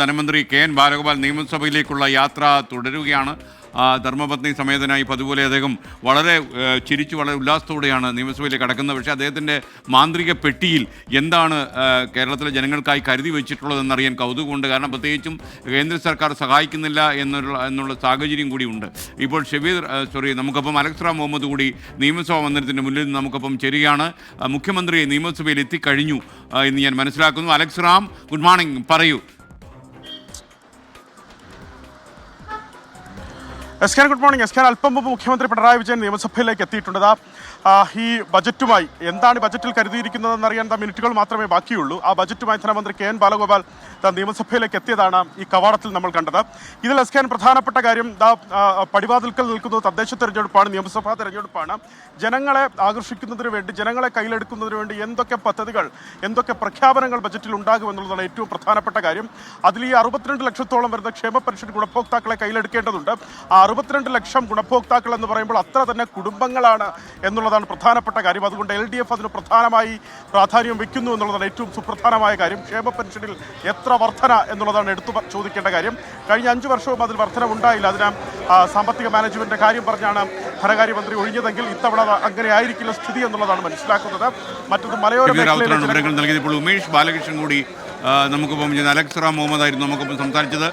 ധനമന്ത്രി K N Balagopal നിയമസഭയിലേക്കുള്ള യാത്ര തുടരുകയാണ്. ധർമ്മപത്നി സമേതനായി പതുപോലെ അദ്ദേഹം വളരെ ചിരിച്ചു വളരെ ഉല്ലാസത്തോടെയാണ് നിയമസഭയിലേക്ക് കടക്കുന്നത്. പക്ഷേ അദ്ദേഹത്തിന്റെ മാന്ത്രിക പെട്ടിയിൽ എന്താണ് കേരളത്തിലെ ജനങ്ങൾക്കായി കരുതി വെച്ചിട്ടുള്ളതെന്ന് അറിയാൻ കൗതുകമുണ്ട്. കാരണം പ്രത്യേകിച്ചും കേന്ദ്ര സർക്കാർ സഹായിക്കുന്നില്ല എന്നുള്ള എന്നുള്ള സാഹചര്യം കൂടി ഉണ്ട്. ഇപ്പോൾ ഷബീർ സോറി നമുക്കപ്പം അലക്സ് മുഹമ്മദ് കൂടി നിയമസഭാ മന്ദിരത്തിന്റെ മുന്നിൽ നിന്ന് നമുക്കപ്പം ചേരുകയാണ്. മുഖ്യമന്ത്രി നിയമസഭയിൽ എത്തിക്കഴിഞ്ഞു എന്ന് ഞാൻ മനസ്സിലാക്കുന്നു. അലക്സറാം ഗുഡ് മോർണിംഗ് പറയൂ. S K good morning S K അല്പം മുമ്പ് മുഖ്യമന്ത്രി പിണറായി വിജയൻ നിയമസഭയിലേക്ക് എത്തിയിട്ടുണ്ട് ഈ ബജറ്റുമായി എന്താണ് ബജറ്റിൽ കരുതിയിരിക്കുന്നതെന്ന് അറിയാൻ മിനിറ്റുകൾ മാത്രമേ ബാക്കിയുള്ളൂ. ആ ബജറ്റുമായി ധനമന്ത്രി കെ എൻ ബാലഗോപാൽ നിയമസഭയിലേക്ക് എത്തിയതാണ് ഈ കവാടത്തിൽ നമ്മൾ കണ്ടത്. ഇതിൽ എസ് കെ പ്രധാനപ്പെട്ട കാര്യം പടിവാതിൽക്കൽ നിൽക്കുന്നത് തദ്ദേശ തെരഞ്ഞെടുപ്പാണ് നിയമസഭാ തെരഞ്ഞെടുപ്പാണ്. ജനങ്ങളെ ആകർഷിക്കുന്നതിന് വേണ്ടി ജനങ്ങളെ കയ്യിലെടുക്കുന്നതിന് വേണ്ടി എന്തൊക്കെ പദ്ധതികൾ എന്തൊക്കെ പ്രഖ്യാപനങ്ങൾ ബജറ്റിൽ ഉണ്ടാകുമെന്നുള്ളതാണ് ഏറ്റവും പ്രധാനപ്പെട്ട കാര്യം. അതിൽ ഈ അറുപത്തിരണ്ട് ലക്ഷത്തോളം വരുന്ന ക്ഷേമ പെൻഷൻ ഗുണഭോക്താക്കളെ കയ്യിലെടുക്കേണ്ടതുണ്ട്. ആ അറുപത്തിരണ്ട് ലക്ഷം ഗുണഭോക്താക്കൾ എന്ന് പറയുമ്പോൾ അത്ര തന്നെ കുടുംബങ്ങളാണ് എന്നുള്ളതാണ് പ്രധാനപ്പെട്ട കാര്യം. അതുകൊണ്ട് എൽ ഡി എഫ് അതിന് പ്രധാനമായി പ്രാധാന്യം വയ്ക്കുന്നു എന്നുള്ളതാണ് ഏറ്റവും സുപ്രധാനമായ കാര്യം. ക്ഷേമ പെൻഷനിൽ എത്ര വർധന എന്നുള്ളതാണ് എടുത്തു ചോദിക്കേണ്ട കാര്യം. കഴിഞ്ഞ അഞ്ച് വർഷവും അതിൽ വർധന ഉണ്ടായില്ല. അതിന് സാമ്പത്തിക മാനേജ്മെന്റിന്റെ കാര്യം പറഞ്ഞാണ് ധനകാര്യമന്ത്രി ഒഴിഞ്ഞതെങ്കിൽ ഇത്തവണ അങ്ങനെ ആയിരിക്കില്ല സ്ഥിതി എന്നുള്ളതാണ് മനസ്സിലാക്കുന്നത്. മറ്റൊന്ന് മലയോര മേഖലയിലെ ഉമേഷ് ബാലകൃഷ്ണൻ കൂടി നമുക്കൊപ്പം ചെയ്യുന്ന അലക്സ് റാം മുഹമ്മദ് ആയിരുന്നു നമുക്കിപ്പം സംസാരിച്ചത്.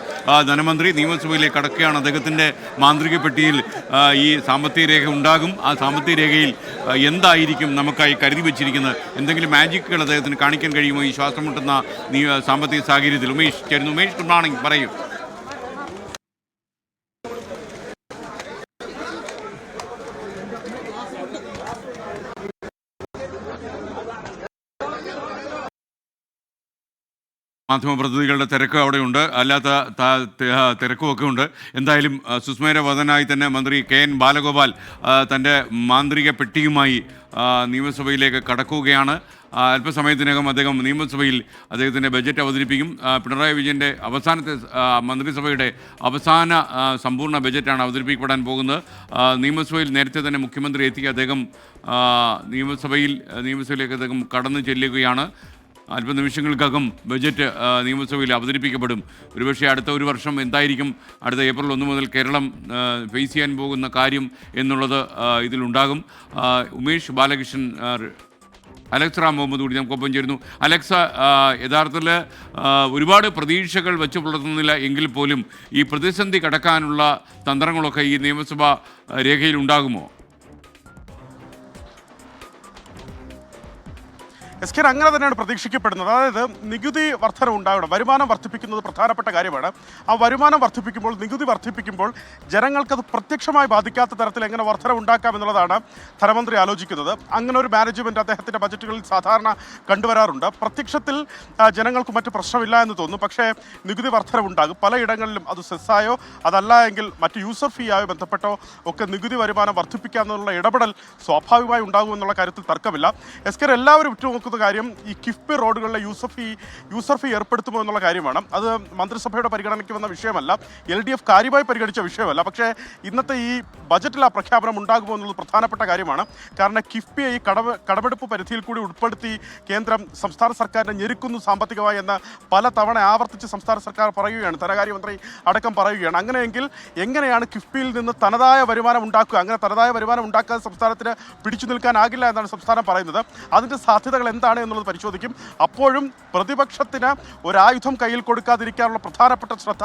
ധനമന്ത്രി നിയമസഭയിലേക്ക് കടക്കുകയാണ്. അദ്ദേഹത്തിന്റെ മാന്ത്രിക പെട്ടിയിൽ ഈ സാമ്പത്തിക രേഖ ഉണ്ടാകും. ആ സാമ്പത്തിക രേഖയിൽ എന്തായിരിക്കും നമുക്കായി കരുതി വെച്ചിരിക്കുന്നത്? എന്തെങ്കിലും മാജിക്കുകൾ അദ്ദേഹത്തിന് കാണിക്കാൻ കഴിയുമോ? ഈ ശ്വാസം മുട്ടുന്ന സാമ്പത്തിക സാഹചര്യത്തിൽ. ഉമേഷ് ചേരുന്നു. ഉമേഷ് ഗുഡ് പറയൂ. മാധ്യമപ്രതിനിധികളുടെ തിരക്ക് അവിടെയുണ്ട്. അല്ലാത്ത തിരക്കുമൊക്കെ ഉണ്ട്. എന്തായാലും സുസ്മേര വദനായി തന്നെ മന്ത്രി കെ എൻ ബാലഗോപാൽ തന്റെ മാന്ത്രിക പെട്ടിയുമായി നിയമസഭയിലേക്ക് കടക്കുകയാണ്. അല്പസമയത്തിനകം അദ്ദേഹം നിയമസഭയിൽ അദ്ദേഹത്തിന്റെ ബജറ്റ് അവതരിപ്പിക്കും. പിണറായി വിജയന്റെ അവസാനത്തെ മന്ത്രിസഭയുടെ അവസാന സമ്പൂർണ ബജറ്റാണ് അവതരിപ്പിക്കപ്പെടാൻ പോകുന്നത്. നിയമസഭയിൽ നേരത്തെ തന്നെ മുഖ്യമന്ത്രി എത്തി അദ്ദേഹം നിയമസഭയിൽ നിയമസഭയിലേക്ക് അദ്ദേഹം കടന്നു ചെല്ലുകയാണ്. അല്പനിമിഷങ്ങൾക്കകം ബജറ്റ് നിയമസഭയിൽ അവതരിപ്പിക്കപ്പെടും. ഒരുപക്ഷെ അടുത്ത ഒരു വർഷം എന്തായിരിക്കും? അടുത്ത ഏപ്രിൽ ഒന്ന് മുതൽ കേരളം ഫേസ് ചെയ്യാൻ പോകുന്ന കാര്യം എന്നുള്ളത് ഇതിലുണ്ടാകും. ഉമേഷ് ബാലകൃഷ്ണൻ അലക്സ് റാം മുഹമ്മദ് കൂടി നമുക്കൊപ്പം ചേരുന്നു. അലക്സ യഥാർത്ഥത്തിൽ ഒരുപാട് പ്രതീക്ഷകൾ വെച്ച് പുലർത്തുന്നില്ല എങ്കിൽ പോലും ഈ പ്രതിസന്ധി കടക്കാനുള്ള തന്ത്രങ്ങളൊക്കെ ഈ നിയമസഭാ രേഖയിൽ ഉണ്ടാകുമോ? എസ് കെ അങ്ങനെ തന്നെയാണ് പ്രതീക്ഷിക്കപ്പെടുന്നത്. അതായത് നികുതി വർധന ഉണ്ടാകണം. വരുമാനം വർദ്ധിപ്പിക്കുന്നത് പ്രധാനപ്പെട്ട കാര്യമാണ്. ആ വരുമാനം വർദ്ധിപ്പിക്കുമ്പോൾ നികുതി വർദ്ധിപ്പിക്കുമ്പോൾ ജനങ്ങൾക്കത് പ്രത്യക്ഷമായി ബാധിക്കാത്ത തരത്തിൽ എങ്ങനെ വർധന ഉണ്ടാക്കാം എന്നുള്ളതാണ് ധനമന്ത്രി ആലോചിക്കുന്നത്. അങ്ങനെ ഒരു മാനേജ്മെന്റ് അദ്ദേഹത്തിന്റെ ബജറ്റുകളിൽ സാധാരണ കണ്ടുവരാറുണ്ട്. പ്രത്യക്ഷത്തിൽ ജനങ്ങൾക്ക് മറ്റ് പ്രശ്നമില്ല എന്ന് തോന്നുന്നു. പക്ഷേ നികുതി വർധന ഉണ്ടാകും. പലയിടങ്ങളിലും അത് സെസ്സായോ അതല്ല എങ്കിൽ മറ്റ് യൂസർ ഫീ ആയോ ബന്ധപ്പെട്ടോ ഒക്കെ നികുതി വരുമാനം വർദ്ധിപ്പിക്കാമെന്നുള്ള ഇടപെടൽ സ്വാഭാവികമായി ഉണ്ടാകുമെന്നുള്ള കാര്യത്തിൽ തർക്കമില്ല. എസ് കെ എല്ലാവരും ഉറ്റുനോക്കുന്ന കാര്യം ഈ കിഫ്ബി റോഡുകളിലെ യൂസഫി ഫീ യൂസർ ഫീ ഏർപ്പെടുത്തുമോ എന്നുള്ള കാര്യമാണ്. അത് മന്ത്രിസഭയുടെ പരിഗണനയ്ക്ക് വന്ന വിഷയമല്ല എൽ ഡി എഫ് കാര്യമായി പരിഗണിച്ച വിഷയമല്ല. പക്ഷേ ഇന്നത്തെ ഈ ബജറ്റിൽ ആ പ്രഖ്യാപനം ഉണ്ടാകുമോ എന്നുള്ളത് പ്രധാനപ്പെട്ട കാര്യമാണ്. കാരണം കിഫ്ബിയെ ഈ കടവ് കടമെടുപ്പ് പരിധിയിൽ കൂടി ഉൾപ്പെടുത്തി കേന്ദ്രം സംസ്ഥാന സർക്കാരിനെ ഞെരുക്കുന്നു സാമ്പത്തികമായി എന്ന് പല തവണ ആവർത്തിച്ച് സംസ്ഥാന സർക്കാർ പറയുകയാണ്. ധനകാര്യമന്ത്രി അടക്കം പറയുകയാണ്. അങ്ങനെയെങ്കിൽ എങ്ങനെയാണ് കിഫ്ബിയിൽ നിന്ന് തനതായ വരുമാനം ഉണ്ടാക്കുക? അങ്ങനെ തനതായ വരുമാനം ഉണ്ടാക്കാതെ സംസ്ഥാനത്തിന് പിടിച്ചു നിൽക്കാനാകില്ല എന്നാണ് സംസ്ഥാനം പറയുന്നത്. അതിന്റെ സാധ്യതകൾ എന്താണ് എന്നുള്ളത് പരിശോധിക്കും. അപ്പോഴും പ്രതിപക്ഷത്തിന് ഒരായുധം കയ്യിൽ കൊടുക്കാതിരിക്കാനുള്ള പ്രധാനപ്പെട്ട ശ്രദ്ധ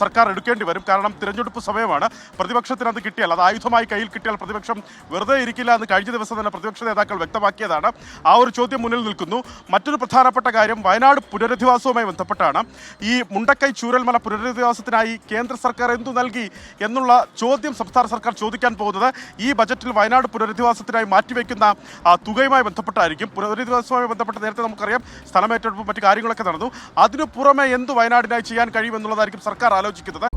സർക്കാർ എടുക്കേണ്ടി വരും. കാരണം തിരഞ്ഞെടുപ്പ് സമയമാണ്. പ്രതിപക്ഷത്തിന് അത് കിട്ടിയാൽ അത് ആയുധമായി കയ്യിൽ കിട്ടിയാൽ പ്രതിപക്ഷം വെറുതെ ഇരിക്കില്ല എന്ന് കഴിഞ്ഞ ദിവസം തന്നെ പ്രതിപക്ഷ നേതാക്കൾ വ്യക്തമാക്കിയതാണ്. ആ ഒരു ചോദ്യം മുന്നിൽ നിൽക്കുന്നു. മറ്റൊരു പ്രധാനപ്പെട്ട കാര്യം വയനാട് പുനരധിവാസവുമായി ബന്ധപ്പെട്ടാണ്. ഈ മുണ്ടക്കൈ ചൂരൽമല പുനരധിവാസത്തിനായി കേന്ദ്ര സർക്കാർ എന്തു നൽകി എന്നുള്ള ചോദ്യം സംസ്ഥാന സർക്കാർ ചോദിക്കാൻ പോകുന്നത് ഈ ബജറ്റിൽ വയനാട് പുനരധിവാസത്തിനായി മാറ്റിവെക്കുന്ന തുകയുമായി ബന്ധപ്പെട്ടായിരിക്കും. പുനരധിവാസവുമായി ബന്ധപ്പെട്ട് നേരത്തെ നമുക്കറിയാം സ്ഥലമേറ്റെടുപ്പും മറ്റു കാര്യങ്ങളൊക്കെ നടന്നു. അതിനു പുറമെ എന്ത് വയനാടിനായി ചെയ്യാൻ കഴിയുമെന്നുള്ളതായിരിക്കും സർക്കാർ ആലോചിക്കുന്നത്.